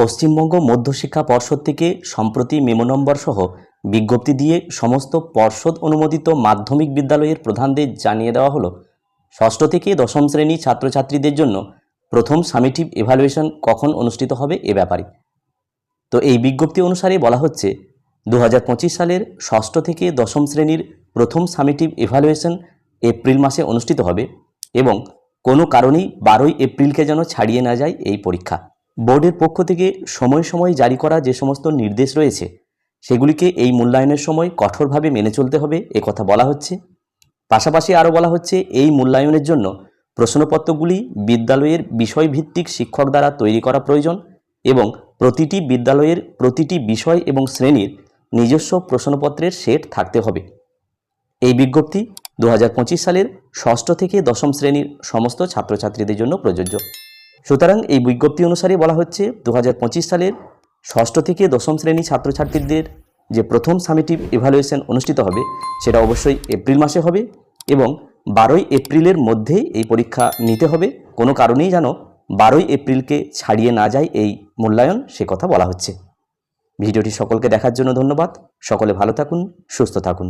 পশ্চিমবঙ্গ মধ্যশিক্ষা পর্ষদ থেকে সম্প্রতি মেমো নম্বর সহ বিজ্ঞপ্তি দিয়ে সমস্ত পর্ষদ অনুমোদিত মাধ্যমিক বিদ্যালয়ের প্রধানদের জানিয়ে দেওয়া হলো। ষষ্ঠ থেকে দশম শ্রেণি ছাত্রছাত্রীদের জন্য প্রথম সামিটিভ এভালুয়েশন কখন অনুষ্ঠিত হবে এ ব্যাপারে। তো এই বিজ্ঞপ্তি অনুসারে বলা হচ্ছে দু হাজার পঁচিশ সালের ষষ্ঠ থেকে দশম শ্রেণির প্রথম সামিটিভ এভালুয়েশন এপ্রিল মাসে অনুষ্ঠিত হবে এবং কোনো কারণেই বারোই এপ্রিলকে যেন ছাড়িয়ে না যায় এই পরীক্ষা। বোর্ডের পক্ষ থেকে সময় সময় জারি করা যে সমস্ত নির্দেশ রয়েছে, সেগুলিকে এই মূল্যায়নের সময় কঠোরভাবে মেনে চলতে হবে কথা বলা হচ্ছে। পাশাপাশি আরও বলা হচ্ছে, এই মূল্যায়নের জন্য প্রশ্নপত্রগুলি বিদ্যালয়ের বিষয়ভিত্তিক শিক্ষক দ্বারা তৈরি করা প্রয়োজন এবং প্রতিটি বিদ্যালয়ের প্রতিটি বিষয় এবং শ্রেণির নিজস্ব প্রশ্নপত্রের সেট থাকতে হবে। এই বিজ্ঞপ্তি দু হাজার পঁচিশ সালের ষষ্ঠ থেকে দশম শ্রেণির সমস্ত ছাত্রছাত্রীদের জন্য প্রযোজ্য। সুতরাং এই বিজ্ঞপ্তি অনুসারে বলা হচ্ছে দু হাজার পঁচিশ সালের ষষ্ঠ থেকে দশম শ্রেণি ছাত্রছাত্রীদের যে প্রথম সামিটিভ ইভ্যালুয়েশন অনুষ্ঠিত হবে, সেটা অবশ্যই এপ্রিল মাসে হবে এবং বারোই এপ্রিলের মধ্যেই এই পরীক্ষা নিতে হবে। কোনো কারণেই যেন বারোই এপ্রিলকে ছাড়িয়ে না যায় এই মূল্যায়ন, সে কথা বলা হচ্ছে। ভিডিওটি সকলকে দেখার জন্য ধন্যবাদ। সকলে ভালো থাকুন, সুস্থ থাকুন।